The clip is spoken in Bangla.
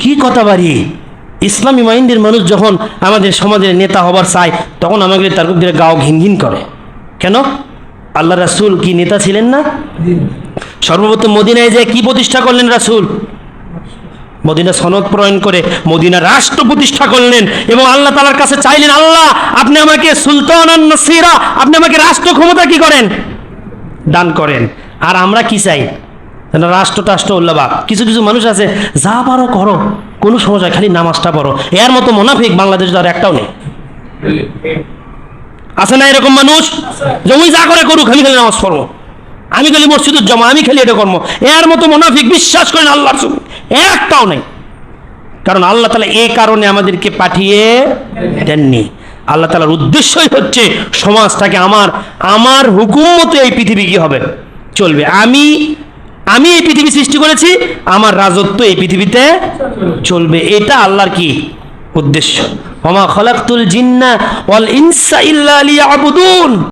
কি কথা বাড়ি? ইসলামী মাইন্ডের মানুষ যখন আমাদের সমাজের নেতা হবার চায়, তখন আমাদের তার দিকে গাও ঘিন ঘিন করে। কেন? আল্লাহ রাসূল কি নেতা ছিলেন না? সর্বপ্রথম মদিনায় যে কি প্রতিষ্ঠা করলেন রাসূল? মদিনা সনদ প্রণয়ন করে মদিনা রাষ্ট্র প্রতিষ্ঠা করলেন এবং আল্লাহ তালার কাছে চাইলেন, আল্লাহ, আপনি আমাকে সুলতান আপনি আমাকে রাষ্ট্র ক্ষমতা কি করেন? দান করেন। আর আমরা কি চাই? রাষ্ট্র টাষ্ট্র উল্লাবাদ কিছু কিছু মানুষ আছে, যা পারো করো, কোনো সমস্যা খালি নামাজটা পড়ো। এর মতো মোনাফিক বাংলাদেশ আর একটাও নেই। আছে না এরকম মানুষ? ওই যা করে করুক, আমি খালি নামাজ পড়ব। আমি খালি মসজিদুর জমা, আমি খালি এটা কর্ম এর মতো মোনাফিক বিশ্বাস করেন আল্লাহর সঙ্গে একটাও নেই। কারণ আল্লাহ তালা এই কারণে আমাদেরকে পাঠিয়ে দেননি। আল্লাহ তালার উদ্দেশ্যই হচ্ছে সমাজটাকে আমার আমার হুকুম মতো এই পৃথিবী কি হবে? চলবে। আমি আমি এই পৃথিবী সৃষ্টি করেছি, আমার রাজত্ব এই পৃথিবীতে চলবে। এটা আল্লাহর কি উদ্দেশ্য? ওমা খলাকুল জিন্না ইনসা ইল্লা লিয়াবুদুন।